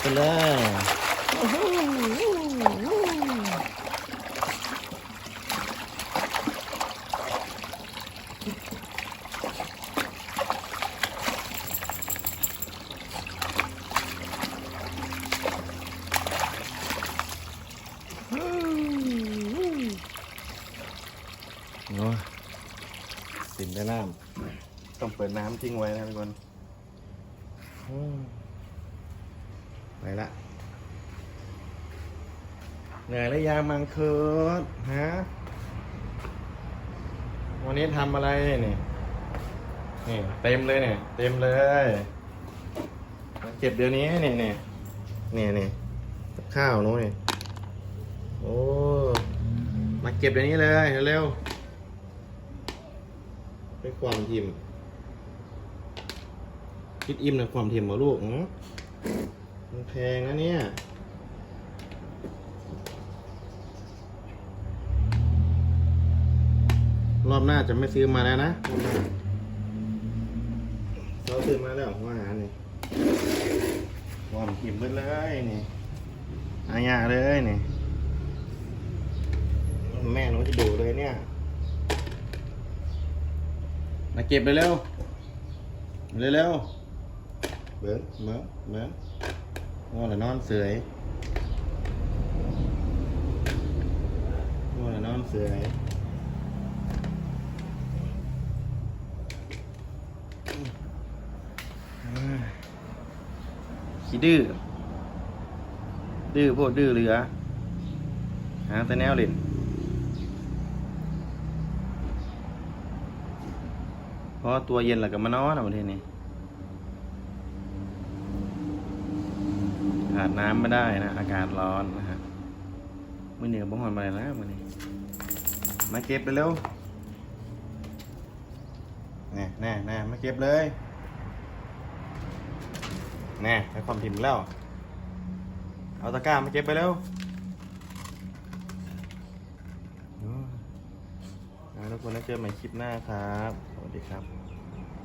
ไปเลยโอ้ยสินได้น้ำต้องเปิดน้ำทิ้งไว้นะทุกคนอืม ไปละเหนื่อยแล้วยางมังคุดฮะ วันนี้ทำอะไรเนี่ยนี่เต็มเลยเนี่ย เต็มเลยมาเก็บเดี๋ยวนี้เนี่ยเนี่ยเนี่ยเนี่ยข้าวนู้นเนี่ยโอ้มาเก็บเดี๋ยวนี้เลยเร็วๆเป็นความทิมคิดอิ่มนะความทิมเหรอลูกหือ มันแพงนะเนี่ย รอบหน้าจะไม่ซื้อมาแล้วนะ เราซื้อมาแล้วหัวอาหานี่ความกิมไปเลยนี่อาญาเลยนี่ แม่หนูจะดูเลยเนี่ย มาเก็บเร็วๆเร็วเบิ้งเบิ้งเบิ้ง ง่วงแล้วนอนเสยง่วงแล้วนอนเสยขี้ดื้อ ดื้อพวกดื้อเหลือ หาแต่แนวเล่นเพราะตัวเย็นแล้วก็มานอนเอาประเทศนี้ ขาดน้ำไม่ได้นะ อากาศร้อนนะฮะไม่เหนือบ้องหอนอะไรแล้วมันนี้ มาเก็บไปเร็วแน่แน่แน่มาเก็บเลยแน่ใช้ความถิ่มแล้ว เอาตะกร้ามาเก็บไปเร็วโอ้ยเอาทุกคนแล้วเจอใหม่คลิปหน้าครับ สวัสดีครับ